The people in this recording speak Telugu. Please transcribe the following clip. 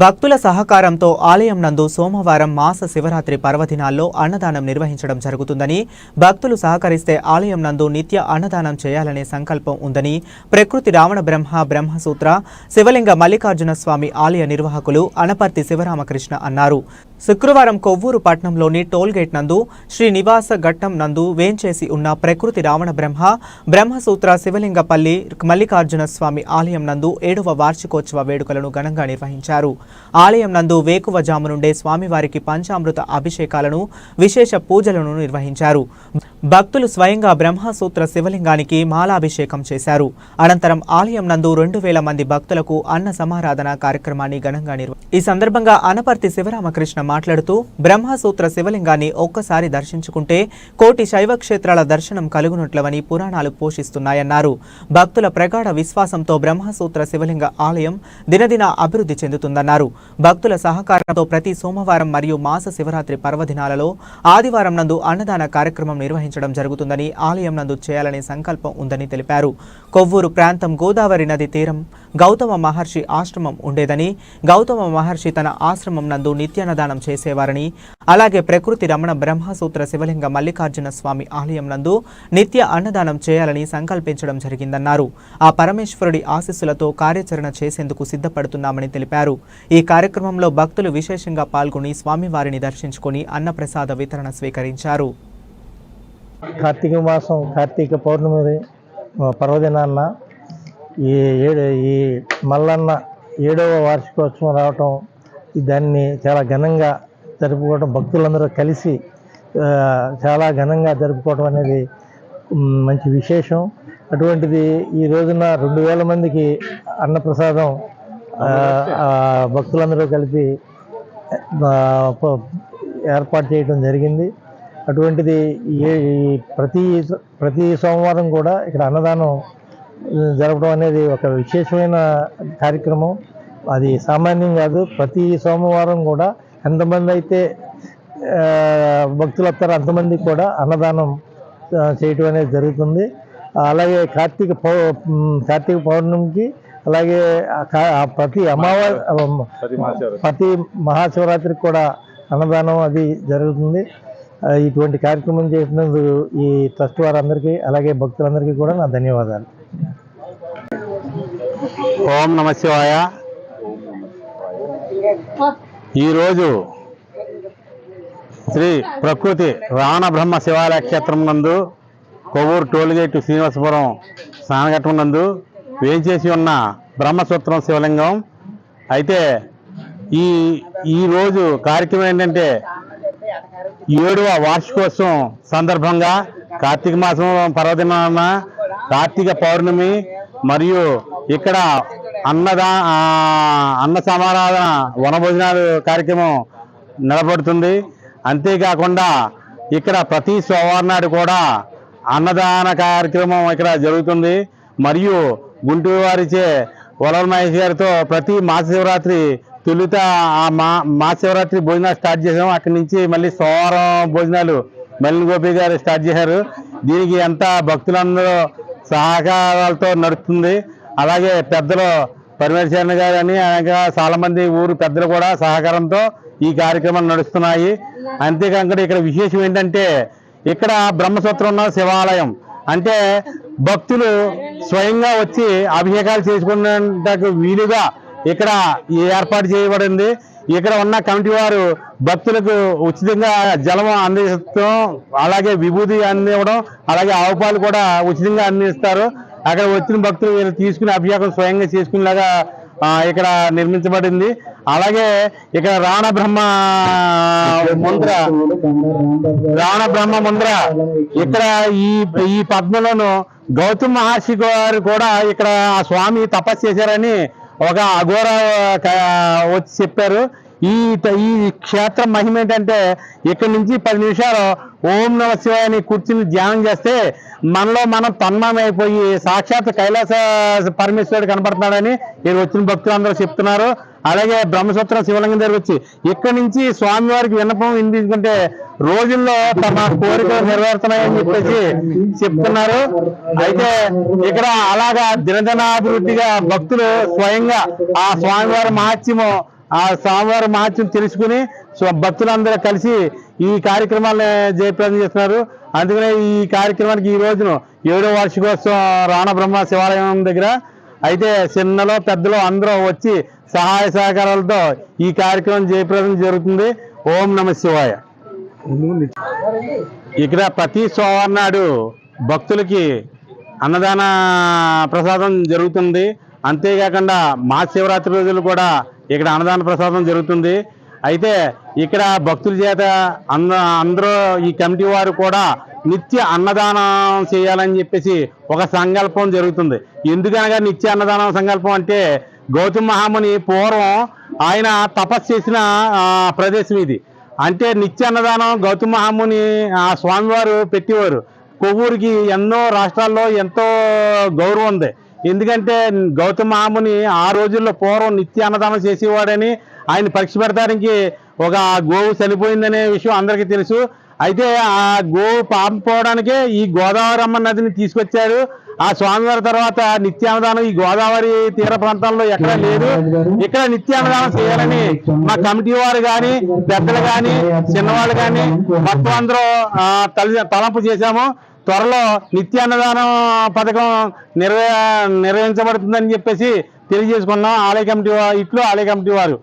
భక్తుల సహకారంతో ఆలయం నందు సోమవారం మాస శివరాత్రి పర్వదినాల్లో అన్నదానం నిర్వహించడం జరుగుతుందని భక్తులు సహకరిస్తే ఆలయం నందు నిత్య అన్నదానం చేయాలనే సంకల్పం ఉందని ప్రకృతి రావణ బ్రహ్మ బ్రహ్మసూత్ర శివలింగ మల్లికార్జున స్వామి ఆలయ నిర్వాహకులు అనపర్తి శివరామకృష్ణ అన్నారు. శుక్రవారం కొవ్వూరు పట్నంలోని టోల్గేట్ నందు శ్రీనివాస ఘట్టం నందు వేంచేసి ఉన్న ప్రకృతి రావణ బ్రహ్మ బ్రహ్మసూత్ర శివలింగపల్లి మల్లికార్జున స్వామి ఆలయం నందు ఏడవ వార్షికోత్సవ వేడుకలను ఘనంగా నిర్వహించారు. ఆలయం నందు వేకువజాము నుండే స్వామివారికి పంచామృత అభిషేకాలను విశేష పూజలను నిర్వహించారు. భక్తులు స్వయంగా బ్రహ్మసూత్ర శివలింగానికి మాలాభిషేకం చేశారు. అనంతరం ఆలయం నందు రెండు వేల మంది భక్తులకు అన్న సమారాధన కార్యక్రమాన్ని ఘనంగా నిర్వ ఈ సందర్భంగా అనపర్తి శివరామకృష్ణ మాట్లాడుతూ బ్రహ్మసూత్ర శివలింగాన్ని ఒక్కసారి దర్శించుకుంటే కోటి శైవ క్షేత్రాల దర్శనం కలుగునట్లవని పురాణాలు పోషిస్తున్నాయన్నారు. భక్తుల ప్రగాఢ విశ్వాసంతో బ్రహ్మసూత్ర శివలింగ ఆలయం దినదిన అభివృద్ధి చెందుతుందన్నారు. భక్తుల సహకారంతో ప్రతి సోమవారం మరియు మాస శివరాత్రి పర్వదినాలలో ఆదివారం నందు అన్నదాన కార్యక్రమం నిర్వహించడం జరుగుతుందని ఆలయం నందు చేయాలనే సంకల్పం ఉందని తెలిపారు. కొవ్వూరు ప్రాంతం గోదావరి నది తీరం. గౌతమ మహర్షి ఆశ్రమం ఉండేదని గౌతమ మహర్షి తన ఆశ్రమం నందు నిత్యాన్నదానం చేసేవారని అలాగే ప్రకృతి రమణ బ్రహ్మసూత్ర శివలింగ మల్లికార్జున స్వామి ఆలయం నందు నిత్య అన్నదానం చేయాలని సంకల్పించడం జరిగిందన్నారు. ఆ పరమేశ్వరుడి ఆశీస్సులతో కార్యాచరణ చేసేందుకు సిద్ధపడుతున్నామని తెలిపారు. ఈ కార్యక్రమంలో భక్తులు విశేషంగా పాల్గొని స్వామివారిని దర్శించుకొని అన్నప్రసాద వితరణ స్వీకరించారు. కార్తీక మాసం కార్తీక పౌర్ణమి పర్వదినాన్న ఈ ఏడు ఈ మల్లన్న ఏడవ వార్షికోత్సవం రావటం దాన్ని చాలా ఘనంగా జరుపుకోవడం భక్తులందరూ కలిసి చాలా ఘనంగా జరుపుకోవడం అనేది మంచి విశేషం. అటువంటిది ఈ రోజున రెండు వేల మందికి అన్నప్రసాదం భక్తులందరూ కలిపి ఏర్పాటు చేయడం జరిగింది. అటువంటిది ఏ- ఈ ప్రతి ప్రతి సోమవారం కూడా ఇక్కడ అన్నదానం జరపడం అనేది ఒక విశేషమైన కార్యక్రమం. అది సామాన్యం కాదు ప్రతి సోమవారం కూడా ఎంతమంది అయితే భక్తులు వస్తారో అంతమందికి కూడా అన్నదానం చేయటం అనేది జరుగుతుంది. అలాగే కార్తీక పౌ కార్తీక పౌర్ణమికి అలాగే ప్రతి అమావాస్య ప్రతి మహాశివరాత్రికి కూడా అన్నదానం అది జరుగుతుంది. ఇటువంటి కార్యక్రమం చేసినందుకు ఈ ట్రస్ట్ వారందరికీ అలాగే భక్తులందరికీ కూడా నా ధన్యవాదాలు. ఓం నమ శివాయ. ఈరోజు శ్రీ ప్రకృతి రాణబ్రహ్మ శివాలయ క్షేత్రం నందు కొవ్వూరు టోల్గేట్ శ్రీనివాసపురం స్నానఘట్టం నందు వేంచేసి ఉన్న బ్రహ్మసూత్రం శివలింగం. అయితే ఈ ఈ రోజు కార్యక్రమం ఏంటంటే ఏడవ వార్షికోత్సవం సందర్భంగా కార్తీక మాసం పర్వదినాన కార్తీక పౌర్ణమి మరియు ఇక్కడ అన్నదా అన్న సమారాధన వనభోజనాలు కార్యక్రమం నిలబడుతుంది అంతేకాకుండా ఇక్కడ ప్రతి సోమవారం నాడు కూడా అన్నదాన కార్యక్రమం ఇక్కడ జరుగుతుంది. మరియు గుంటూరు వారిచే వలవ మహేష్ గారితో ప్రతి మాస శివరాత్రి తొలుత ఆ మా శివరాత్రి భోజనాలు స్టార్ట్ చేసాం. అక్కడి నుంచి మళ్ళీ సోమవారం భోజనాలు మల్లి గోపి గారు స్టార్ట్ చేశారు. దీనికి అంతా భక్తులందరూ సహకారాలతో నడుస్తుంది. అలాగే పెద్దలు పరమేశ్వరణ గారు అని అనగా చాలా మంది ఊరు పెద్దలు కూడా సహకారంతో ఈ కార్యక్రమాలు నడుస్తున్నాయి. అంతేకాకుండా ఇక్కడ విశేషం ఏంటంటే ఇక్కడ బ్రహ్మసూత్రం ఉన్న శివాలయం. అంటే భక్తులు స్వయంగా వచ్చి అభిషేకాలు చేసుకునేందుకు వీలుగా ఇక్కడ ఏర్పాటు చేయబడింది. ఇక్కడ ఉన్న కమిటీ వారు భక్తులకు ఉచితంగా జలం అందిస్తాం అలాగే విభూతి అందివ్వడం అలాగే ఆవుపాలు కూడా ఉచితంగా అందిస్తారు. అక్కడ వచ్చిన భక్తులు వీళ్ళు తీసుకుని అభిషేకం స్వయంగా చేసుకునేలాగా ఇక్కడ నిర్మించబడింది. అలాగే ఇక్కడ రాణ బ్రహ్మ ముంద్ర రాణ బ్రహ్మ ముంద్ర ఇక్కడ ఈ ఈ పద్మలోను గౌతమ్ మహర్షి గారు కూడా ఇక్కడ ఆ స్వామి తపస్సు చేశారని ఒక అఘోర వచ్చి చెప్పారు. ఈ ఈ క్షేత్రం మహిమ ఏంటంటే ఇక్కడి నుంచి పది నిమిషాలు ఓం నమ శివాయ అని కూర్చుని ధ్యానం చేస్తే మనలో మనం తన్మయమైపోయి సాక్షాత్ కైలాస పరమేశ్వరుడు కనపడుతున్నాడని ఇక్కడ వచ్చిన భక్తులు అందరూ చెప్తున్నారు. అలాగే బ్రహ్మసూత్రం శివలింగం దగ్గర వచ్చి ఇక్కడి నుంచి స్వామివారికి విన్నపం ఎందుకంటే రోజుల్లో తమ కోరికలు నెరవేరుతున్నాయని చెప్పేసి చెప్తున్నారు. అయితే ఇక్కడ అలాగా దినదినాభివృద్ధిగా భక్తులు స్వయంగా ఆ స్వామివారి మహత్యము ఆ స్వామివారి మహత్యం తెలుసుకుని భక్తులందరూ కలిసి ఈ కార్యక్రమాలను జయప్రదం చేస్తున్నారు. అందుకనే ఈ కార్యక్రమానికి ఈ రోజును ఏడో వార్షికోత్సవం రాణబ్రహ్మ శివాలయం దగ్గర అయితే చిన్నలో పెద్దలో అందరూ వచ్చి సహాయ సహకారాలతో ఈ కార్యక్రమం జయప్రదం జరుగుతుంది. ఓం నమ శివాయ. ఇక్కడ ప్రతి సోమవారం నాడు భక్తులకి అన్నదాన ప్రసాదం జరుగుతుంది. అంతేకాకుండా మహాశివరాత్రి రోజులు కూడా ఇక్కడ అన్నదాన ప్రసాదం జరుగుతుంది. అయితే ఇక్కడ భక్తుల చేత అంద అందరూ ఈ కమిటీ వారు కూడా నిత్య అన్నదానం చేయాలని చెప్పేసి ఒక సంకల్పం జరుగుతుంది. ఎందుకనగా నిత్య అన్నదానం సంకల్పం అంటే గౌతమ మహాముని పూర్వం ఆయన తపస్సు చేసిన ప్రదేశం ఇది. అంటే నిత్య అన్నదానం గౌతమ మహాముని ఆ స్వామివారు పెట్టేవారు. కొవ్వూరికి ఎన్నో రాష్ట్రాల్లో ఎంతో గౌరవం ఉంది. ఎందుకంటే గౌతమ మహాముని ఆ రోజుల్లో పూర్వం నిత్య అన్నదానం చేసేవాడని ఆయన పరీక్ష పెడతానికి ఒక గోవు చనిపోయిందనే విషయం అందరికీ తెలుసు. అయితే ఆ గోవు పాపం పోవడానికే ఈ గోదావరి అమ్మ నదిని తీసుకొచ్చారు. ఆ స్వామివారి తర్వాత నిత్యాన్నదానం ఈ గోదావరి తీర ప్రాంతాల్లో ఎక్కడా లేదు. ఇక్కడ నిత్యాన్నదానం చేయాలని మా కమిటీ వారు కానీ పెద్దలు కానీ చిన్నవాళ్ళు కానీ మొత్తం అందరూ ఆ, తలి తలంపు చేశాము. త్వరలో నిత్యాన్నదానం పథకం నిర్వ నిర్వహించబడుతుందని చెప్పేసి తెలియజేసుకున్నాం. ఆలయ కమిటీ ఇట్లు ఆలయ కమిటీ వారు.